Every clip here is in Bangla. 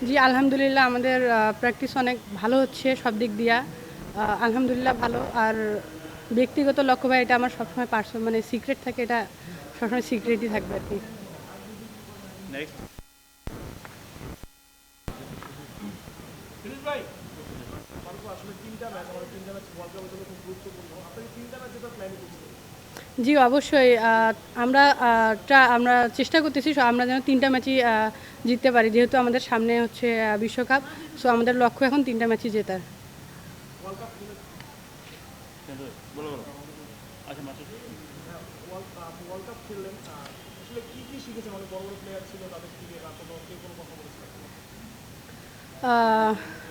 জি আলহামদুলিল্লাহ আমাদের প্র্যাকটিস অনেক ভালো হচ্ছে সব দিক দিয়া। আহ, আলহামদুলিল্লাহ ভালো। আর ব্যক্তিগত লক্ষ্য ভাই এটা আমার সবসময় পার্সোনাল মানে সিক্রেট থাকে এটা সবসময় সিক্রেটই থাকবে আর কি। আসলে তিনটা ম্যাচ আমাদের তিনটা ম্যাচ ওয়ার্ল্ড কাপের জন্য খুব গুরুত্বপূর্ণ। আপনাকে তিনটা ম্যাচ প্ল্যান করছেন জি, অবশ্যই আমরা আমরা চেষ্টা করতেছি আমরা যেন তিনটা ম্যাচই জিততে পারি। যেহেতু আমাদের সামনে হচ্ছে বিশ্বকাপ, সো, আমাদের লক্ষ্য এখন তিনটা ম্যাচই জেতার।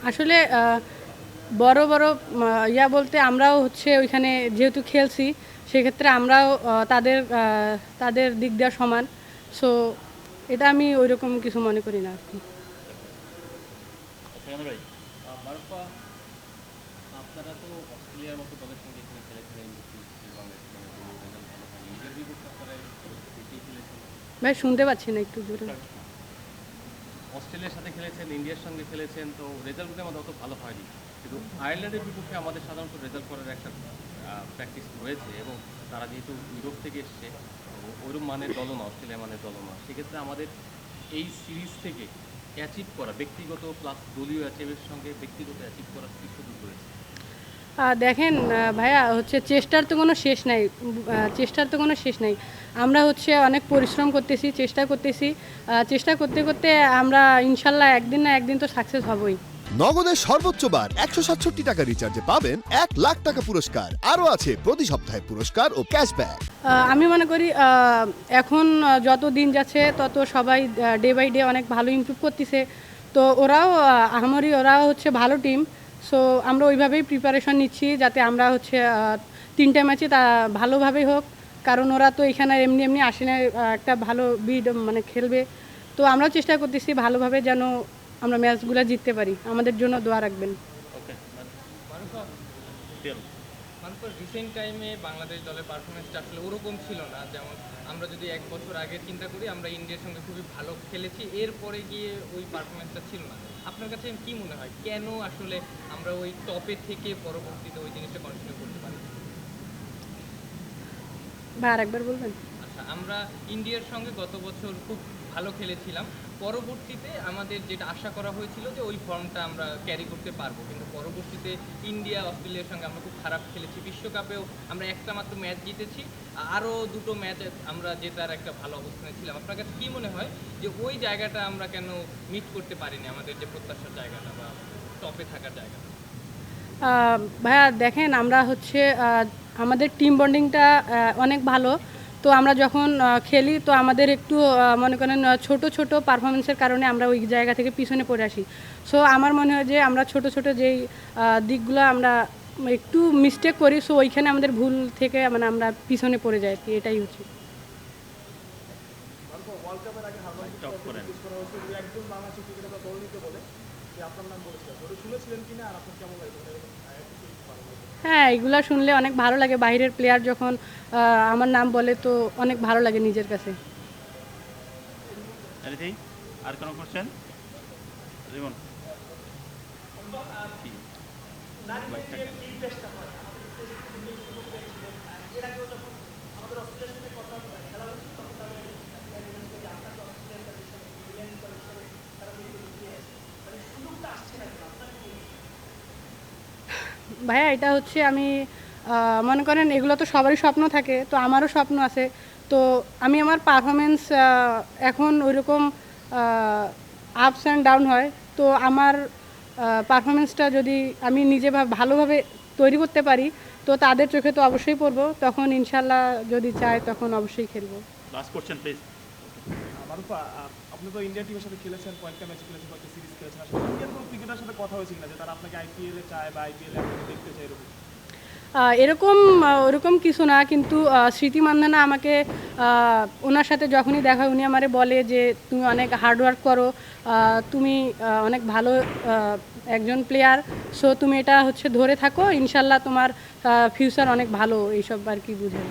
আসলে বড় বড় ইয়া বলতে আমরাও হচ্ছে ওইখানে যেহেতু খেলছি সেক্ষেত্রে আমরাও তাদের তাদের দিক দেওয়া সমান। সো এটা আমি ওইরকম কিছু মনে করি না আর কি। আপনারা তো অস্ট্রেলিয়ার মতো দলের সঙ্গে খেলেছিলেন রেজাল্ট বেশি খেলেছেন। ভাই শুনতে পাচ্ছি না একটু জোরে। অস্ট্রেলিয়ার সাথে খেলেছেন ইন্ডিয়ার সঙ্গে খেলেছেন তো রেজাল্টগুলো আমাদের অত ভালো হয়নি। কিন্তু আয়ারল্যান্ডের বিপক্ষে আমাদের সাধারণত রেজাল্ট করার একটা প্র্যাকটিস রয়েছে এবং তারা যেহেতু ইউরোপ থেকে এসছে ওইরকম মানের দলও না অস্ট্রেলিয়া মানের দলও না। সেক্ষেত্রে আমাদের এই সিরিজ থেকে অ্যাচিভ করা, ব্যক্তিগত প্লাস দলীয় অ্যাচিভের সঙ্গে ব্যক্তিগত অ্যাচিভ করার কি সুযোগ রয়েছে? দেখেন ভাইয়া, হচ্ছে চেষ্টার তো কোনো শেষ নাই চেষ্টার তো কোনো শেষ নাই। আমরা হচ্ছে অনেক পরিশ্রম করতেছি, চেষ্টা করতেছি। চেষ্টা করতে করতে আমরা ইনশাল্লাহ একদিন না একদিন তো সাকসেস হবই। নগদের সর্বোচ্চ বার একশো সাতষট্টি টাকা রিচার্জে পাবেন এক লাখ টাকা পুরস্কার। আরও আছে প্রতি সপ্তাহে পুরস্কার ও ক্যাশব্যাক আমি মনে করি এখন যত দিন যাচ্ছে তত সবাই ডে বাই ডে অনেক ভালো ইমপ্রুভ করতেছে। তো ওরাও আহ, আহামরি ওরাও হচ্ছে ভালো টিম সো আমরা ওইভাবেই প্রিপারেশন নিচ্ছি যাতে আমরা হচ্ছে তিনটা ম্যাচে তা ভালোভাবেই হোক। কারণ ওরা তো এখানে এমনি এমনি আসে না একটা ভালো বিড মানে খেলবে। তো আমরাও চেষ্টা করতেছি ভালোভাবে যেন আমরা ম্যাচগুলো জিততে পারি। আমাদের জন্য দোয়া রাখবেন। Okay Marufa tell Marufa recent টাইমে বাংলাদেশ দলের পারফরমেন্সটা আসলে ওরকম ছিল না। যেমন আমরা যদি এক বছর আগে চিন্তা করি আমরা ইন্ডিয়ার সঙ্গে খুবই ভালো খেলেছি এরপরে গিয়ে ওই পারফরমেন্সটা ছিল না। আপনার কাছে কি মনে হয় কেন আসলে আমরা ওই টপে থেকে পরবর্তীতে ওই জিনিসটা কন্টিনিউ করতে পারি? আরেকবার বলবেন? আচ্ছা আমরা ইন্ডিয়ার সঙ্গে গত বছর খুব ভালো খেলেছিলাম। পরবর্তীতে আমাদের যেটা আশা করা হয়েছিল যে ওই ফর্মটা আমরা ক্যারি করতে পারব। কিন্তু পরবর্তীতে ইন্ডিয়া অস্ট্রেলিয়ার সঙ্গে আমরা খুব খারাপ খেলেছি। বিশ্বকাপেও আমরা একটা মাত্র ম্যাচ জিতেছি। আরও দুটো ম্যাচ আমরা জেতার একটা ভালো অবস্থানে ছিলাম। আপনার কাছে কী মনে হয় যে ওই জায়গাটা আমরা কেন মিট করতে পারিনি? আমাদের যে প্রত্যাশার জায়গাটা বা টপে থাকার জায়গাটা। ভাইয়া, দেখেন আমরা হচ্ছে আমাদের টিম বন্ডিংটা অনেক ভালো। তো আমরা যখন খেলি তো আমাদের একটু মনে করেন ছোট ছোট পারফরমেন্সের কারণে আমরা ওই জায়গা থেকে পিছনে পড়ে আসি। সো আমার মনে হয় যে আমরা ছোট ছোট যেই দিকগুলো আমরা একটু মিস্টেক করি সো ওইখানে আমাদের ভুল থেকে মানে আমরা পিছনে পড়ে যাই কি, এটাই হচ্ছে। আপনার নাম শুনেছিলেন কিনা আর আপনার কেমন লাগে হ্যাঁ এগুলা শুনলে অনেক ভালো লাগে। বাইরের প্লেয়ার যখন আহ, আমার নাম বলে তো অনেক ভালো লাগে নিজের কাছে। আর কোনো কোশ্চেন রিমন। ভাইয়া এটা হচ্ছে আমি মনে করেন এগুলো তো সবারই স্বপ্ন থাকে তো আমারও স্বপ্ন আছে। তো আমি আমার পারফরমেন্স এখন ওইরকম আপস অ্যান্ড ডাউন হয়। তো আমার পারফরমেন্সটা যদি আমি নিজে ভালোভাবে তৈরি করতে পারি তো তাদের চোখে তো অবশ্যই পড়ব। তখন ইনশাল্লাহ যদি চায় তখন অবশ্যই খেলব। লাস্ট কোশ্চেন প্লিজ আপনি তো ইন্ডিয়া টিমের সাথে খেলেছেন কয়েকটা ম্যাচ খেলেছেন, কয়েকটা সিরিজ খেলেছেন। আসলে ইন্ডিয়ান কোনো ক্রিকেটার সাথে কথা হয়েছে কিনা যে তারা আপনাকে আইপিএল চায় বা আইপিএল আপনাকে দেখতে চায় এরকম? এরকম ওরকম কিছু না, কিন্তু স্মৃতি মান্ধানা আমাকে ওনার সাথে যখনই দেখা উনি আমারে বলে যে, তুমি অনেক হার্ডওয়ার্ক করো তুমি অনেক ভালো একজন প্লেয়ার সো তুমি এটা হচ্ছে ধরে থাকো, ইনশাল্লাহ তোমার ফিউচার অনেক ভালো, এইসব আর কি বুঝে